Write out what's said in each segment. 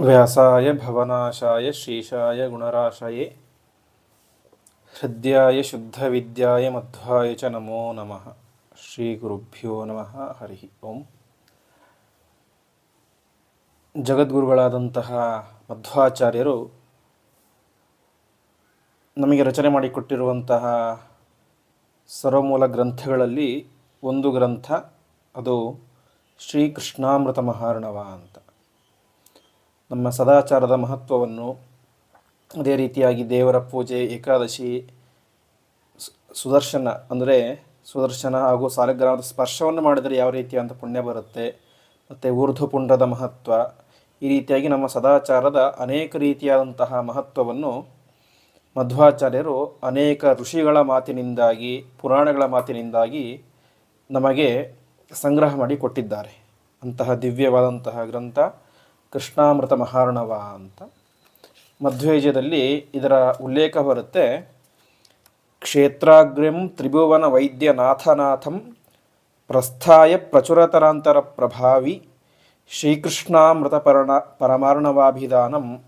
ವ್ಯಾಸಾಯ ಭವನಾಶಾಯ ಶ್ರೀಶಾಯ ಗುಣರಾಶಯೇ, ಹೃದಯಾಯ ಶುದ್ಧವಿದ್ಯಾಯ ಮಧ್ವಾಯ ಚ ನಮೋ ನಮಃ. ಶ್ರೀ ಗುರುಭ್ಯೋ ನಮಃ. ಹರಿ ಓಂ. ಜಗದ್ಗುರುಗಳಾದಂತಹ ಮಧ್ವಾಚಾರ್ಯರು ನಮಗೆ ರಚನೆ ಮಾಡಿಕೊಟ್ಟಿರುವಂತಹ ಸರ್ವಮೂಲ ಗ್ರಂಥಗಳಲ್ಲಿ ಒಂದು ಗ್ರಂಥ, ಅದು ಶ್ರೀ ಕೃಷ್ಣಾಮೃತ ಮಹಾರ್ಣವ ಅಂತ. ನಮ್ಮ ಸದಾಚಾರದ ಮಹತ್ವವನ್ನು ಅದೇ ರೀತಿಯಾಗಿ ದೇವರ ಪೂಜೆ, ಏಕಾದಶಿ ಸುದರ್ಶನ ಅಂದರೆ ಸುದರ್ಶನ ಹಾಗೂ ಸಾಲಗ್ರಾಮದ ಸ್ಪರ್ಶವನ್ನು ಮಾಡಿದರೆ ಯಾವ ರೀತಿಯಾದಂಥ ಪುಣ್ಯ ಬರುತ್ತೆ. ಮತ್ತು ಊರ್ಧ್ವಪುಂಡದ ಮಹತ್ವ. ಈ ರೀತಿಯಾಗಿ ನಮ್ಮ ಸದಾಚಾರದ ಅನೇಕ ರೀತಿಯಾದಂತಹ ಮಹತ್ವವನ್ನು ಮಧ್ವಾಚಾರ್ಯರು ಅನೇಕ ಋಷಿಗಳ ಮಾತಿನಿಂದಾಗಿ, ಪುರಾಣಗಳ ಮಾತಿನಿಂದಾಗಿ ನಮಗೆ ಸಂಗ್ರಹ ಮಾಡಿ ಕೊಟ್ಟಿದ್ದಾರೆ. ಅಂತಹ ದಿವ್ಯವಾದಂತಹ ಗ್ರಂಥ ಕೃಷ್ಣಾಮೃತ ಮಹಾರ್ಣವ ಅಂತ. ಮಧ್ವೇಜದಲ್ಲಿ ಇದರ ಉಲ್ಲೇಖ ಬರುತ್ತೆ ಕ್ಷೇತ್ರಾಗ್ರಿಂ ತ್ರಿಭುವನ ವೈದ್ಯನಾಥನಾಥಂ ಪ್ರಸ್ಥಾಯ ಪ್ರಚುರತರಾಂತರ ಪ್ರಭಾವಿ ಶ್ರೀಕೃಷ್ಣಾಮೃತ ಪರಣ, ಪರಮಾರ್ಣವಾಭಿಧಾನಂ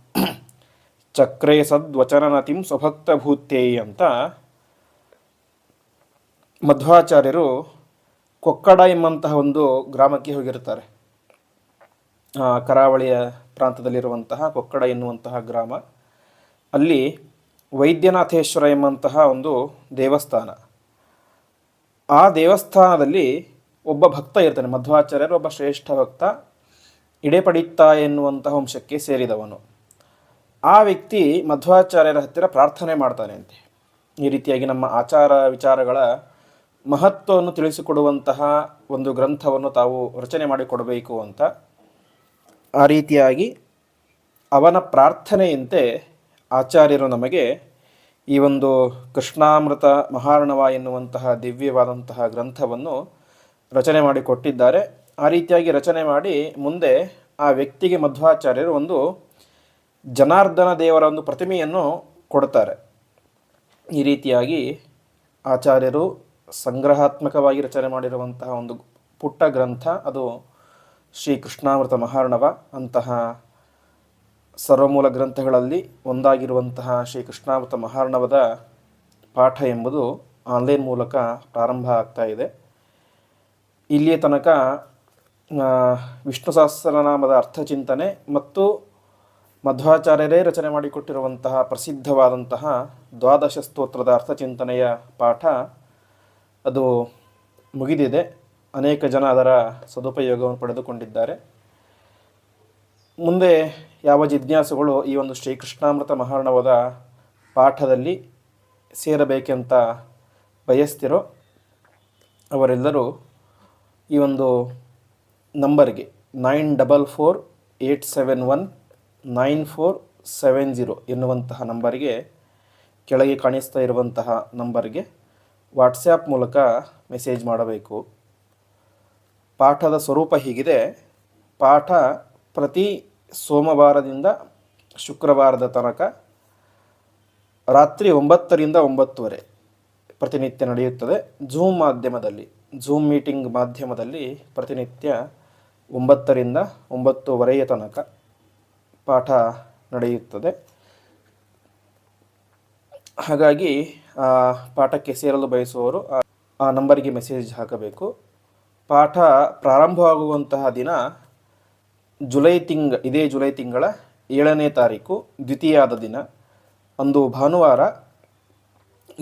ಚಕ್ರೇ ಸದ್ವಚನನತಿಂ ಸ್ವಭಕ್ತಭೂತ್ಯೈ ಅಂತ. ಮಧ್ವಾಚಾರ್ಯರು ಕೊಕ್ಕಡ ಎಂಬಂತಹ ಒಂದು ಗ್ರಾಮಕ್ಕೆ ಹೋಗಿರ್ತಾರೆ. ಕರಾವಳಿಯ ಪ್ರಾಂತದಲ್ಲಿರುವಂತಹ ಕೊಕ್ಕಡ ಎನ್ನುವಂತಹ ಗ್ರಾಮ. ಅಲ್ಲಿ ವೈದ್ಯನಾಥೇಶ್ವರ ಎಂಬಂತಹ ಒಂದು ದೇವಸ್ಥಾನ. ಆ ದೇವಸ್ಥಾನದಲ್ಲಿ ಒಬ್ಬ ಭಕ್ತ ಇರ್ತಾನೆ, ಮಧ್ವಾಚಾರ್ಯರು, ಒಬ್ಬ ಶ್ರೇಷ್ಠ ಭಕ್ತ, ಇಡೆಪಡಿತ್ತ ಎನ್ನುವಂತಹ ವಂಶಕ್ಕೆ ಸೇರಿದವನು. ಆ ವ್ಯಕ್ತಿ ಮಧ್ವಾಚಾರ್ಯರ ಹತ್ತಿರ ಪ್ರಾರ್ಥನೆ ಮಾಡ್ತಾನೆ ಅಂತೆ. ಈ ರೀತಿಯಾಗಿ ನಮ್ಮ ಆಚಾರ ವಿಚಾರಗಳ ಮಹತ್ವವನ್ನು ತಿಳಿಸಿಕೊಡುವಂತಹ ಒಂದು ಗ್ರಂಥವನ್ನು ತಾವು ರಚನೆ ಮಾಡಿಕೊಡಬೇಕು ಅಂತ ಆ ರೀತಿಯಾಗಿ ಅವನ ಪ್ರಾರ್ಥನೆಯಂತೆ ಆಚಾರ್ಯರು ನಮಗೆ ಈ ಒಂದು ಕೃಷ್ಣಾಮೃತ ಮಹಾರಣವ ಎನ್ನುವಂತಹ ದಿವ್ಯವಾದಂತಹ ಗ್ರಂಥವನ್ನು ರಚನೆ ಮಾಡಿ ಕೊಟ್ಟಿದ್ದಾರೆ. ಆ ರೀತಿಯಾಗಿ ರಚನೆ ಮಾಡಿ ಮುಂದೆ ಆ ವ್ಯಕ್ತಿಗೆ ಮಧ್ವಾಚಾರ್ಯರು ಒಂದು ಜನಾರ್ದನ ದೇವರ ಒಂದು ಪ್ರತಿಮೆಯನ್ನು ಕೊಡ್ತಾರೆ. ಈ ರೀತಿಯಾಗಿ ಆಚಾರ್ಯರು ಸಂಗ್ರಹಾತ್ಮಕವಾಗಿ ರಚನೆ ಮಾಡಿರುವಂತಹ ಒಂದು ಪುಟ್ಟ ಗ್ರಂಥ. ಅದು ಶ್ರೀ ಕೃಷ್ಣಾಮೃತ ಮಹಾರ್ಣವ ಅಂತಹ ಸರ್ವಮೂಲ ಗ್ರಂಥಗಳಲ್ಲಿ ಒಂದಾಗಿರುವಂತಹ ಶ್ರೀ ಕೃಷ್ಣಾಮೃತ ಮಹಾರ್ಣವದ ಪಾಠ ಎಂಬುದು ಆನ್ಲೈನ್ ಮೂಲಕ ಪ್ರಾರಂಭ ಆಗ್ತಾ ಇದೆ. ಇಲ್ಲಿಯ ತನಕ ವಿಷ್ಣು ಸಹಸ್ರನಾಮದ ಅರ್ಥಚಿಂತನೆ ಮತ್ತು ಮಧ್ವಾಚಾರ್ಯರೇ ರಚನೆ ಮಾಡಿಕೊಟ್ಟಿರುವಂತಹ ಪ್ರಸಿದ್ಧವಾದಂತಹ ದ್ವಾದಶ ಸ್ತೋತ್ರದ ಅರ್ಥಚಿಂತನೆಯ ಪಾಠ ಅದು ಮುಗಿದಿದೆ. ಅನೇಕ ಜನ ಅದರ ಸದುಪಯೋಗವನ್ನು ಪಡೆದುಕೊಂಡಿದ್ದಾರೆ. ಮುಂದೆ ಯಾವ ಜಿಜ್ಞಾಸುಗಳು ಈ ಒಂದು ಶ್ರೀಕೃಷ್ಣಾಮೃತ ಮಹಾರ್ಣವದ ಪಾಠದಲ್ಲಿ ಸೇರಬೇಕೆಂತ ಬಯಸ್ತಿರೋ ಅವರೆಲ್ಲರೂ ಈ ಒಂದು ನಂಬರ್ಗೆ nine double four eight seven one nine four seven zero ಎನ್ನುವಂತಹ ನಂಬರ್ಗೆ ಕೆಳಗೆ ಕಾಣಿಸ್ತಾ ಇರುವಂತಹ ನಂಬರ್ಗೆ ವಾಟ್ಸ್ಯಾಪ್ ಮೂಲಕ ಮೆಸೇಜ್ ಮಾಡಬೇಕು. ಪಾಠದ ಸ್ವರೂಪ ಹೀಗಿದೆ. ಪಾಠ ಪ್ರತಿ ಸೋಮವಾರದಿಂದ ಶುಕ್ರವಾರದ ತನಕ ರಾತ್ರಿ ಒಂಬತ್ತರಿಂದ ಒಂಬತ್ತುವರೆ ಪ್ರತಿನಿತ್ಯ ನಡೆಯುತ್ತದೆ. ಝೂಮ್ ಮಾಧ್ಯಮದಲ್ಲಿ ಝೂಮ್ ಮೀಟಿಂಗ್ ಮಾಧ್ಯಮದಲ್ಲಿ ಪ್ರತಿನಿತ್ಯ ಒಂಬತ್ತರಿಂದ ಒಂಬತ್ತುವರೆಯ ತನಕ ಪಾಠ ನಡೆಯುತ್ತದೆ. ಹಾಗಾಗಿ ಪಾಠಕ್ಕೆ ಸೇರಲು ಬಯಸುವವರು ಆ ನಂಬರಿಗೆ ಮೆಸೇಜ್ ಹಾಕಬೇಕು. ಪಾಠ ಪ್ರಾರಂಭವಾಗುವಂತಹ ದಿನ ಜುಲೈ ತಿಂಗ, ಇದೇ ಜುಲೈ ತಿಂಗಳ ಏಳನೇ ತಾರೀಕು, ದ್ವಿತೀಯಾದ ದಿನ. ಅಂದು ಭಾನುವಾರ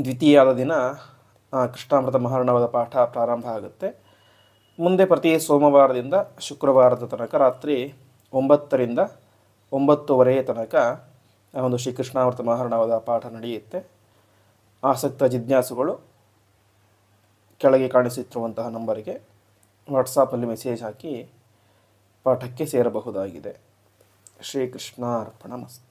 ದ್ವಿತೀಯಾದ ದಿನ ಕೃಷ್ಣಾಮೃತ ಮಹಾರ್ಣವದ ಪಾಠ ಪ್ರಾರಂಭ ಆಗುತ್ತೆ. ಮುಂದೆ ಪ್ರತಿ ಸೋಮವಾರದಿಂದ ಶುಕ್ರವಾರದ ತನಕ, ರಾತ್ರಿ ಒಂಬತ್ತರಿಂದ ಒಂಬತ್ತುವರೆಯ ತನಕ ಒಂದು ಶ್ರೀಕೃಷ್ಣಾಮೃತ ಮಹಾರ್ಣವದ ಪಾಠ ನಡೆಯುತ್ತೆ. ಆಸಕ್ತ ಜಿಜ್ಞಾಸುಗಳು ಕೆಳಗೆ ಕಾಣಿಸುತ್ತಿರುವಂತಹ ನಂಬರಿಗೆ ವಾಟ್ಸಾಪಲ್ಲಿ ಮೆಸೇಜ್ ಹಾಕಿ ಪಾಠಕ್ಕೆ ಸೇರಬಹುದಾಗಿದೆ. ಶ್ರೀಕೃಷ್ಣಾರ್ಪಣ ಮಸ್ತು.